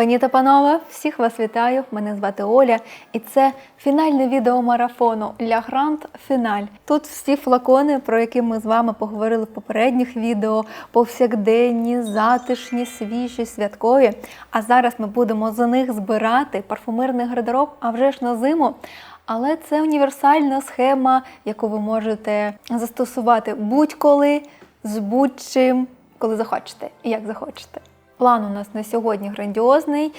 Пані та панове, всіх вас вітаю. Мене звати Оля, і це фінальне відео марафону Ля Гранд Фіналь. Тут всі флакони, про які ми з вами поговорили в попередніх відео, повсякденні, затишні, свіжі, святкові. А зараз ми будемо за них збирати парфумерний гардероб, а вже ж на зиму. Але це універсальна схема, яку ви можете застосувати будь-коли, з будь-чим, коли захочете і як захочете. План у нас на сьогодні грандіозний.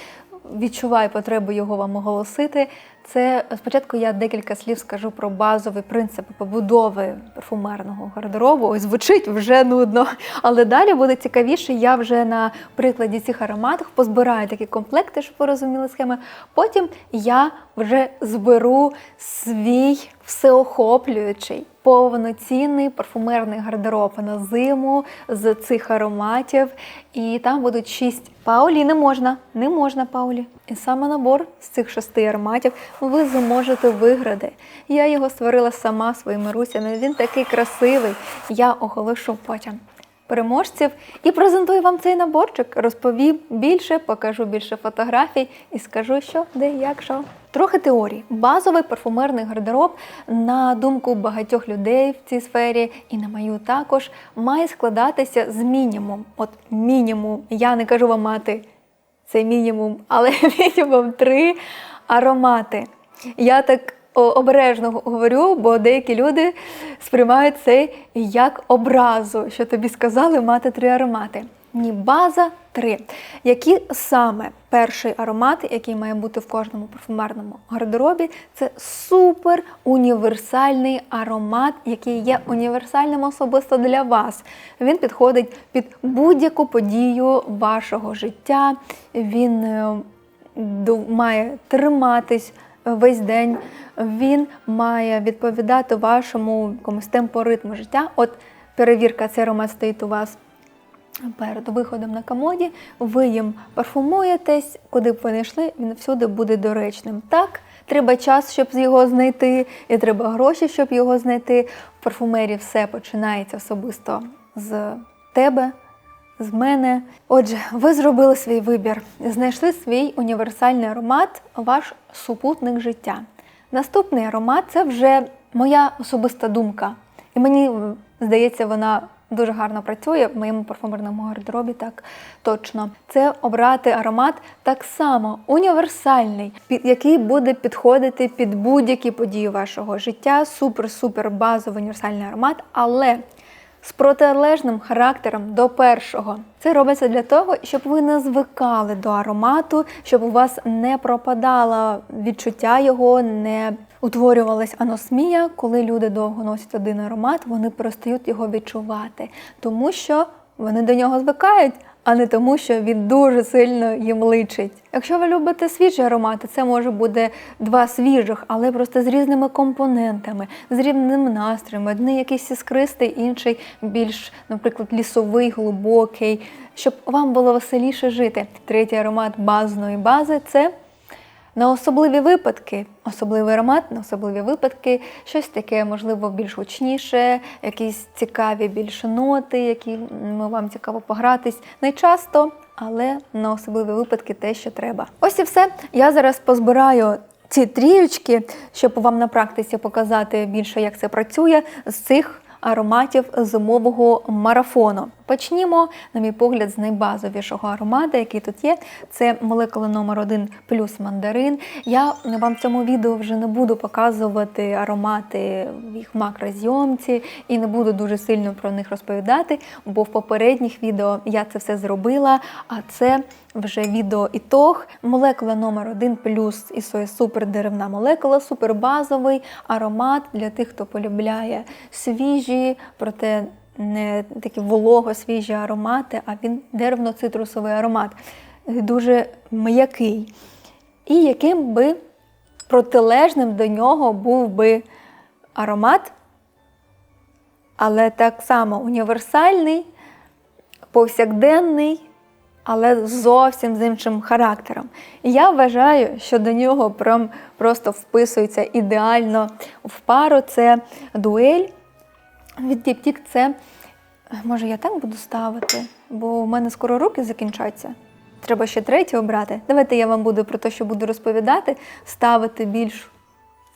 Відчуваю потребу його вам оголосити. Це спочатку я декілька слів скажу про базові принципи побудови парфумерного гардеробу. Ось звучить вже нудно. Але далі буде цікавіше. Я вже на прикладі цих ароматів позбираю такі комплекти, щоб ви розуміли схеми. Потім я вже зберу свій всеохоплюючий. Повноцінний парфумерний гардероб на зиму з цих ароматів. І там будуть шість Паулі не можна, не можна Паулі. І саме набор з цих шести ароматів ви зможете виграти. Я його створила сама своїми русями. Він такий красивий. Я оголошу потім переможців і презентую вам цей наборчик. Розповім більше, покажу більше фотографій і скажу, що де, як, що. Трохи теорії. Базовий парфумерний гардероб, на думку багатьох людей в цій сфері, і на мою також, має складатися з мінімум. От мінімум, я не кажу вам мати це мінімум, але мінімум три аромати. Я так обережно говорю, бо деякі люди сприймають це як образу, що тобі сказали мати три аромати. Ні, база три. Які саме перший аромат, який має бути в кожному парфумерному гардеробі, це супер універсальний аромат, який є універсальним особисто для вас. Він підходить під будь-яку подію вашого життя. Він е, має триматись весь день. Він має відповідати вашому якомусь темпу ритму життя. От перевірка, цей аромат стоїть у вас перед виходом на комоді, ви їм парфумуєтесь, куди б ви не йшли, він всюди буде доречним. Так, треба час, щоб його знайти, і треба гроші, щоб його знайти. В парфумерії все починається особисто з тебе. З мене. Отже, ви зробили свій вибір, знайшли свій універсальний аромат, ваш супутник життя. Наступний аромат це вже моя особиста думка. І мені здається, вона дуже гарно працює в моєму парфумерному гардеробі, так точно. Це обрати аромат так само універсальний, під який буде підходити під будь-які події вашого життя. Супер-супер базовий універсальний аромат, але з протилежним характером до першого. Це робиться для того, щоб ви не звикали до аромату, щоб у вас не пропадало відчуття його, не утворювалась аносмія. Коли люди довго носять один аромат, вони перестають його відчувати, тому що вони до нього звикають. А не тому, що він дуже сильно їм личить. Якщо ви любите свіжі аромати, це може бути два свіжих, але просто з різними компонентами, з різним настроєм. Один якийсь іскристий, інший більш, наприклад, лісовий, глибокий, щоб вам було веселіше жити. Третій аромат базної бази це на особливі випадки, особливий аромат, на особливі випадки, щось таке, можливо, більш гучніше, якісь цікаві більше ноти, які м, вам цікаво погратись. Не часто, але на особливі випадки те, що треба. Ось і все. Я зараз позбираю. Ці трієчки, щоб вам на практиці показати більше, як це працює з цих ароматів зимового марафону. Почнімо, на мій погляд, з найбазовішого аромату, який тут є. Це молекула номер 1 плюс мандарин. Я вам в цьому відео вже не буду показувати аромати в їх макрозйомці і не буду дуже сильно про них розповідати, бо в попередніх відео я це все зробила. А це вже відео ітог. Молекула номер 1 плюс і своя супер деревна молекула, супер базовий аромат для тих, хто полюбляє свіжі, проте не такі волого свіжі аромати, а він деревно-цитрусовий аромат, дуже м'який. І яким би протилежним до нього був би аромат, але так само універсальний, повсякденний, але зовсім з іншим характером. І я вважаю, що до нього прям просто вписується ідеально в пару. Це дуель від Діптік. Це може я так буду ставити, бо у мене скоро руки закінчаться. треба ще третій обрати. Давайте я вам буду про те, що буду розповідати, ставити більш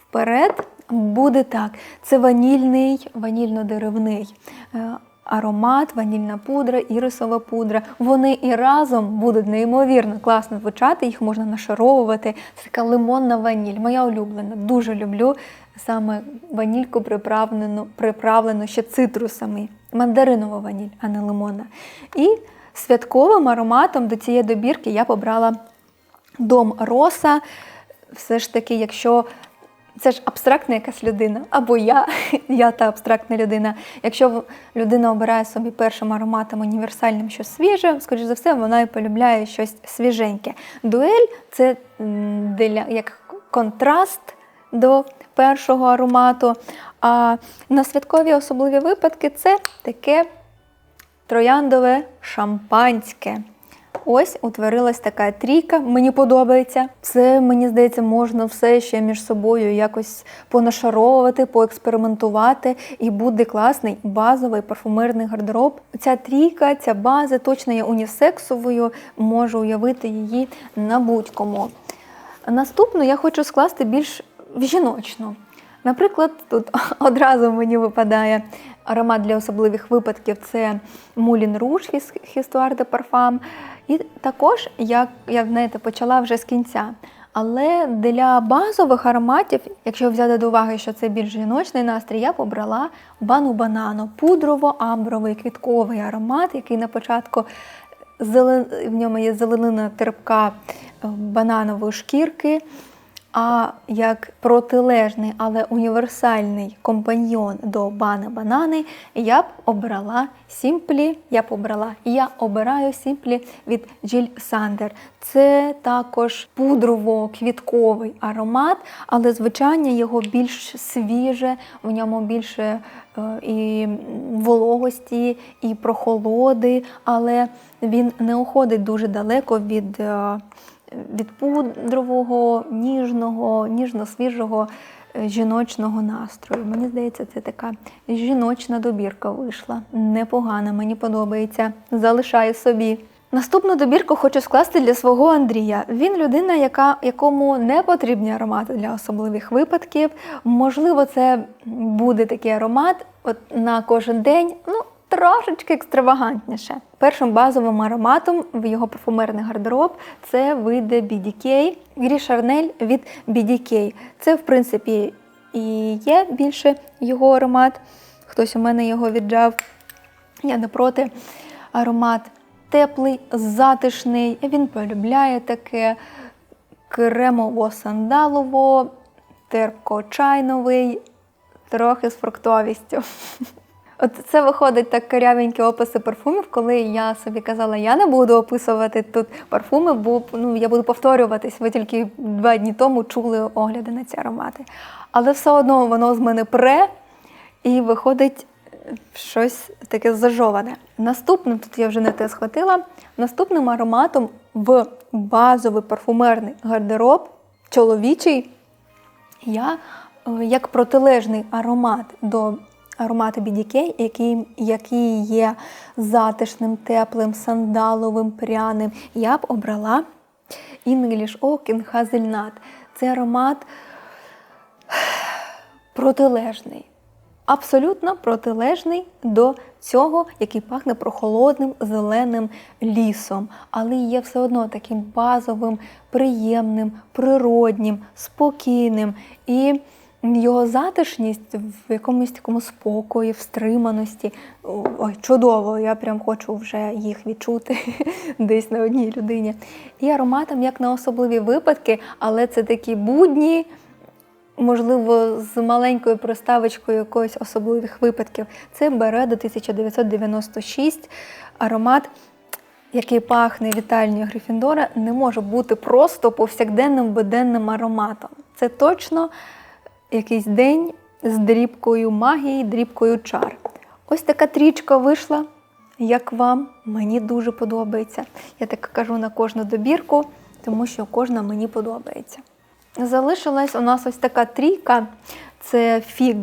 вперед. Буде так. Це ванільний, ванільно-деревний е, аромат, ванільна пудра, ірисова пудра. Вони і разом будуть неймовірно класно звучати, їх можна нашаровувати. Це така лимонна ваніль. Моя улюблена. Дуже люблю саме ванільку приправлену, приправлену ще цитрусами. Мандаринова ваніль, а не лимонна. І святковим ароматом до цієї добірки я побрала дом роса. Все ж таки, якщо це ж абстрактна якась людина, або я, я та абстрактна людина. Якщо людина обирає собі першим ароматом універсальним щось свіже, скоріш за все, вона і полюбляє щось свіженьке. Дуель це для, як контраст до першого аромату. А на святкові особливі випадки це таке трояндове шампанське. Ось утворилась така трійка, мені подобається. Це, мені здається, можна все ще між собою якось понашаровувати, поекспериментувати, і буде класний базовий парфумерний гардероб. Ця трійка, ця база точно є унісексовою, можу уявити її на будь-кому. Наступну я хочу скласти більш жіночну. Наприклад, тут одразу мені випадає аромат для особливих випадків це Мулін Руж Histoire de Parfum. І також, як я знаєте, почала вже з кінця. Але для базових ароматів, якщо взяти до уваги, що це більш жіночний настрій, я побрала бану банану, пудрово-амбровий квітковий аромат, який на початку зелен... в ньому є зеленина терпка е, бананової шкірки. А як протилежний, але універсальний компаньйон до бани банани, я б обрала Сімплі. Я б обрала, я обираю Сімплі від Джиль Сандер. Це також пудрово-квітковий аромат, але звучання його більш свіже, в ньому більше е, і вологості, і прохолоди, але він не уходить дуже далеко від. Від пудрового, ніжного, ніжно-свіжого е, жіночного настрою. Мені здається, це така жіночна добірка вийшла. Непогана, мені подобається. Залишаю собі. Наступну добірку хочу скласти для свого Андрія. Він людина, яка, якому не потрібні аромати для особливих випадків. Можливо, це буде такий аромат от на кожен день. Ну, трошечки екстравагантніше. Першим базовим ароматом в його парфумерний гардероб це вийде BDK, Грі Шарнель від BDK. Це, в принципі, і є більше його аромат. Хтось у мене його віджав. Я не проти. Аромат теплий, затишний. Він полюбляє таке кремово-сандалово, терпко-чайновий, трохи з фруктовістю. От це виходить так карявенькі описи парфумів, коли я собі казала, я не буду описувати тут парфуми, бо ну, я буду повторюватись. Ви тільки два дні тому чули огляди на ці аромати. Але все одно воно з мене пре і виходить щось таке зажоване. Наступним, тут я вже не те схватила, наступним ароматом в базовий парфумерний гардероб чоловічий, я е, як протилежний аромат до аромати BDK, який, який є затишним, теплим, сандаловим, пряним, я б обрала English Oak Hazelnut. Це аромат протилежний. Абсолютно протилежний до цього, який пахне прохолодним зеленим лісом, але є все одно таким базовим, приємним, природнім, спокійним. І його затишність в якомусь такому спокої, в стриманості. Ой, чудово! Я прям хочу вже їх відчути десь на одній людині. І ароматом, як на особливі випадки, але це такі будні. Можливо, з маленькою проставочкою якоїсь особливих випадків. Це бере до 1996 аромат, який пахне вітальною Грифіндора, не може бути просто повсякденним буденним ароматом. Це точно якийсь день з дрібкою магії, дрібкою чар. Ось така трічка вийшла. Як вам, мені дуже подобається. Я так кажу на кожну добірку, тому що кожна мені подобається. Залишилась у нас ось така трійка. Це фіг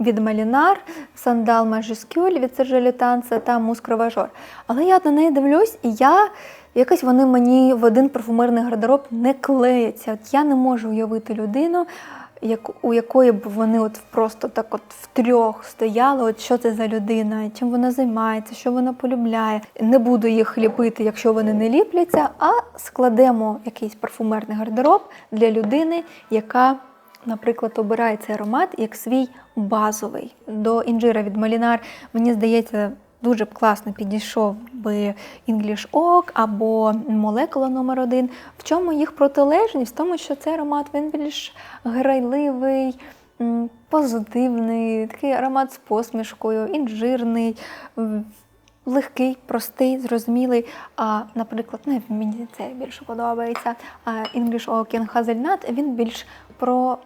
від Малінар, сандал Majuscule від Сержелітанса та мускроважор. Але я на неї дивлюсь, і я якось вони мені в один парфумерний гардероб не клеяться. От я не можу уявити людину, як, у якої б вони от просто так от втрьох стояли, от що це за людина, чим вона займається, що вона полюбляє. Не буду їх ліпити, якщо вони не ліпляться, а складемо якийсь парфумерний гардероб для людини, яка, наприклад, обирає цей аромат як свій базовий. До інжира від Малінар, мені здається, дуже б класно підійшов би English Oak або молекула номер 1 В чому їх протилежність? В тому, що цей аромат він більш грайливий, позитивний, такий аромат з посмішкою, інжирний. Легкий, простий, зрозумілий. А, наприклад, ну, мені це більше подобається. English Oak and Hazelnut, він більш про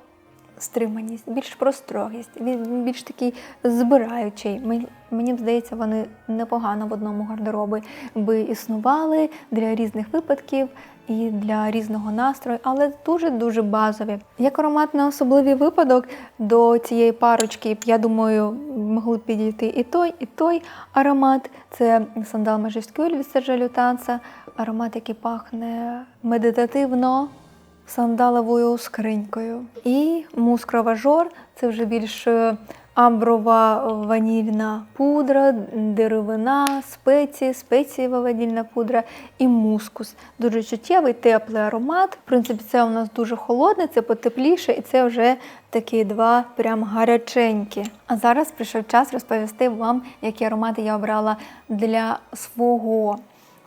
стриманість, більш про строгість, він більш такий збираючий. Мені, мені здається, вони непогано в одному гардеробі би існували для різних випадків і для різного настрою, але дуже-дуже базові. Як аромат на особливий випадок до цієї парочки, я думаю, могли б підійти і той, і той аромат. Це сандал Majuscule від Сержа Лютанса, аромат, який пахне медитативно, сандаловою скринькою. І мускроважор це вже більш е, амброва ванільна пудра, деревина, спеції, спецієва ванільна пудра і мускус. Дуже чуттєвий, теплий аромат. В принципі, це у нас дуже холодне, це потепліше, і це вже такі два прям гаряченькі. А зараз прийшов час розповісти вам, які аромати я обрала для свого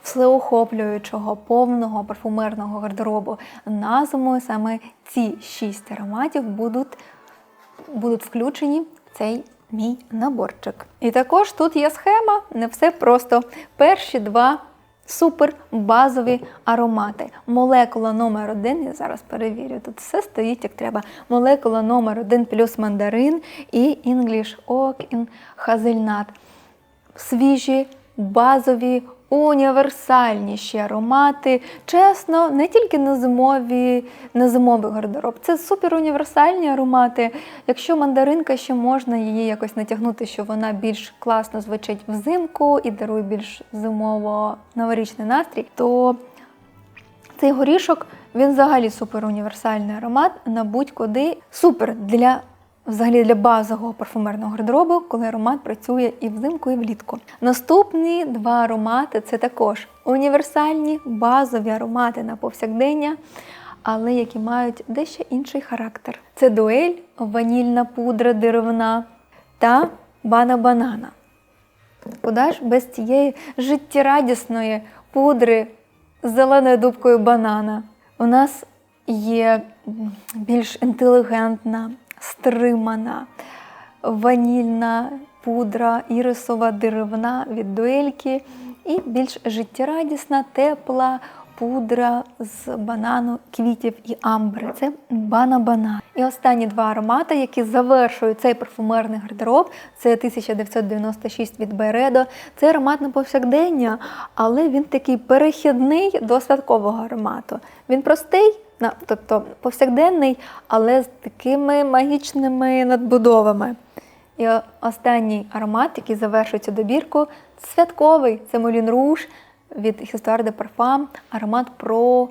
всеохоплюючого повного парфумерного гардеробу на зиму саме ці шість ароматів будуть, будуть включені в цей мій наборчик. І також тут є схема, не все просто. Перші два супер базові аромати. Молекула номер один, я зараз перевірю, тут все стоїть як треба. Молекула номер один плюс мандарин і English Oak in Hazelnut. Свіжі, базові, універсальніші аромати. Чесно, не тільки на зимові, на зимовий гардероб. Це супер універсальні аромати. Якщо мандаринка ще можна її якось натягнути, що вона більш класно звучить взимку і дарує більш зимово-новорічний настрій, то цей горішок він взагалі супер універсальний аромат на будь-куди. Супер для взагалі для базового парфумерного гардеробу, коли аромат працює і взимку, і влітку. Наступні два аромати це також універсальні базові аромати на повсякдення, але які мають дещо інший характер. Це дуель, ванільна пудра деревна та бана банана. Куди ж без цієї життєрадісної пудри з зеленою дубкою банана? У нас є більш інтелігентна, стримана, ванільна пудра, ірисова деревна від дуельки і більш життєрадісна, тепла пудра з банану, квітів і амбри. Це бана-бана. І останні два аромати, які завершують цей парфумерний гардероб, це 1996 від Байредо. Це аромат на повсякдення, але він такий перехідний до святкового аромату. Він простий. Тобто повсякденний, але з такими магічними надбудовами. І останній аромат, який завершує цю добірку, святковий. Це Moulin Rouge від Histoire de Parfum. Аромат про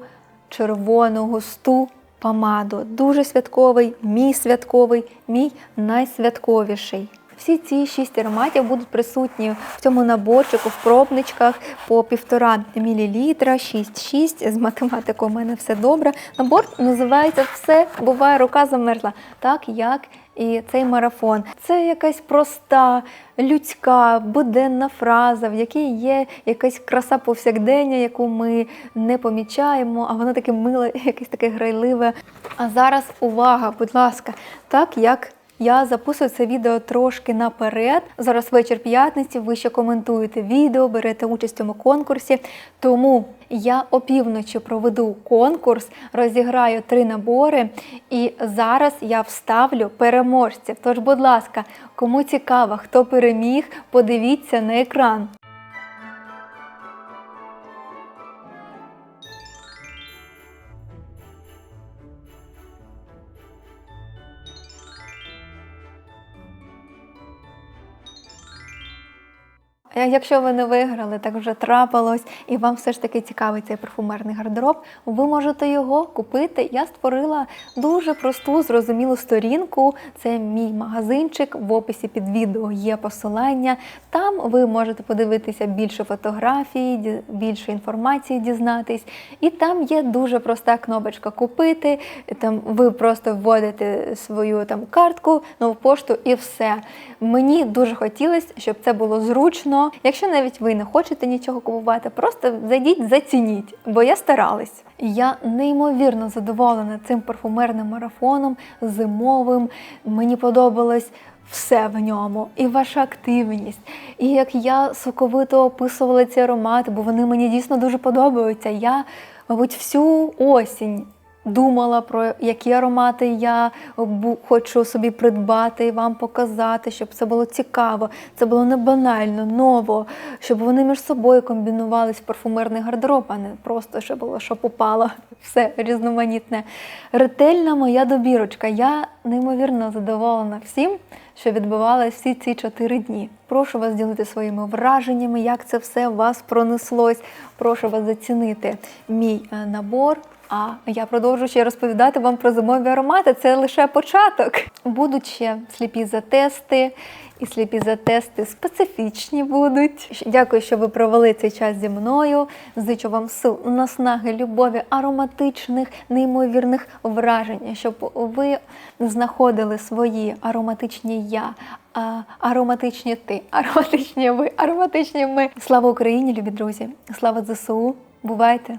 червону густу помаду. Дуже святковий, мій святковий, мій найсвятковіший. Всі ці шість ароматів будуть присутні в цьому наборчику, в пробничках по півтора мілілітра, 6,6. З математикою у мене все добре. Набор називається Все буває, рука замерзла, так як і цей марафон. Це якась проста, людська, буденна фраза, в якій є якась краса повсякдення, яку ми не помічаємо, а воно таке миле, якесь таке грайливе. А зараз увага, будь ласка, так як. Я записую це відео трошки наперед. Зараз вечір п'ятниці. Ви ще коментуєте відео, берете участь у цьому конкурсі. Тому я опівночі проведу конкурс, розіграю три набори, і зараз я вставлю переможців. Тож, будь ласка, кому цікаво, хто переміг, подивіться на екран. Якщо ви не виграли, так вже трапилось, і вам все ж таки цікавий цей парфумерний гардероб, ви можете його купити. Я створила дуже просту, зрозумілу сторінку. Це мій магазинчик. В описі під відео є посилання. Там ви можете подивитися більше фотографій, більше інформації дізнатись. І там є дуже проста кнопочка Купити. Там ви просто вводите свою там картку, нову пошту і все. Мені дуже хотілося, щоб це було зручно. Якщо навіть ви не хочете нічого купувати, просто зайдіть, зацініть, бо я старалась. Я неймовірно задоволена цим парфумерним марафоном, зимовим. Мені подобалось все в ньому, і ваша активність, і як я соковито описувала ці аромати, бо вони мені дійсно дуже подобаються. Я, мабуть, всю осінь думала про які аромати я хочу собі придбати і вам показати, щоб це було цікаво, це було не банально, ново, щоб вони між собою комбінувались в парфумерний гардероб, а не просто щоб було, що попало, все різноманітне. Ретельна моя добірочка. Я неймовірно задоволена всім, що відбувалося всі ці чотири дні. Прошу вас ділити своїми враженнями, як це все у вас пронеслось. Прошу вас зацінити мій е, набор. А я продовжу ще розповідати вам про зимові аромати. Це лише початок. Будуть ще сліпі затести, і сліпі затести специфічні будуть. Дякую, що ви провели цей час зі мною. Зичу вам сил, наснаги, любові, ароматичних, неймовірних вражень, щоб ви знаходили свої ароматичні я. а, Ароматичні ти, ароматичні ви, ароматичні ми. Слава Україні, любі друзі! Слава ЗСУ! Бувайте!